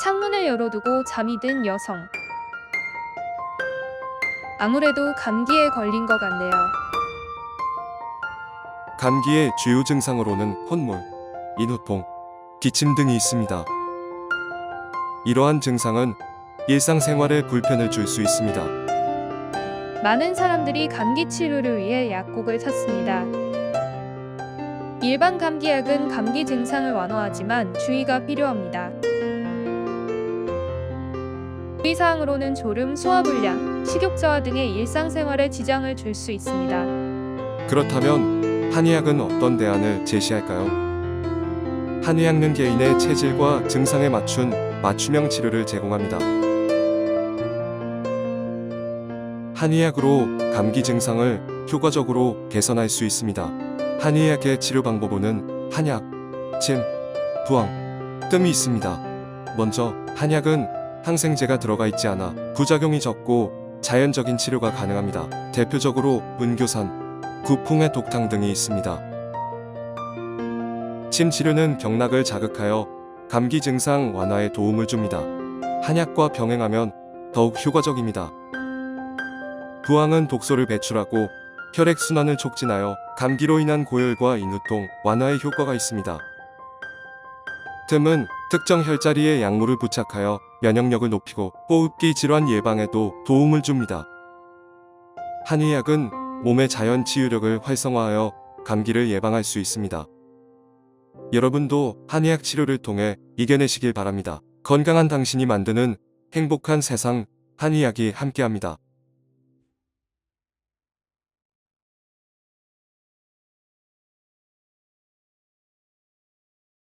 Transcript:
창문을 열어두고 잠이 든 여성. 아무래도 감기에 걸린 것 같네요. 감기의 주요 증상으로는 콧물, 인후통, 기침 등이 있습니다. 이러한 증상은 일상생활에 불편을 줄 수 있습니다. 많은 사람들이 감기 치료를 위해 약국을 찾습니다. 일반 감기약은 감기 증상을 완화하지만 주의가 필요합니다. 주의사항으로는 졸음, 소화불량, 식욕저하 등의 일상생활에 지장을 줄 수 있습니다. 그렇다면 한의학은 어떤 대안을 제시할까요? 한의학은 개인의 체질과 증상에 맞춘 맞춤형 치료를 제공합니다. 한의학으로 감기 증상을 효과적으로 개선할 수 있습니다. 한의학의 치료 방법은 한약, 침, 부항, 뜸이 있습니다. 먼저 한약은 항생제가 들어가 있지 않아 부작용이 적고 자연적인 치료가 가능합니다. 대표적으로 은교산, 구풍의 독탕 등이 있습니다. 침 치료는 경락을 자극하여 감기 증상 완화에 도움을 줍니다. 한약과 병행하면 더욱 효과적입니다. 부항은 독소를 배출하고 혈액 순환을 촉진하여 감기로 인한 고열과 인후통 완화에 효과가 있습니다. 틈은 특정 혈자리에 약물을 부착하여 면역력을 높이고 호흡기 질환 예방에도 도움을 줍니다. 한의학은 몸의 자연 치유력을 활성화하여 감기를 예방할 수 있습니다. 여러분도 한의학 치료를 통해 이겨내시길 바랍니다. 건강한 당신이 만드는 행복한 세상 한의학이 함께합니다.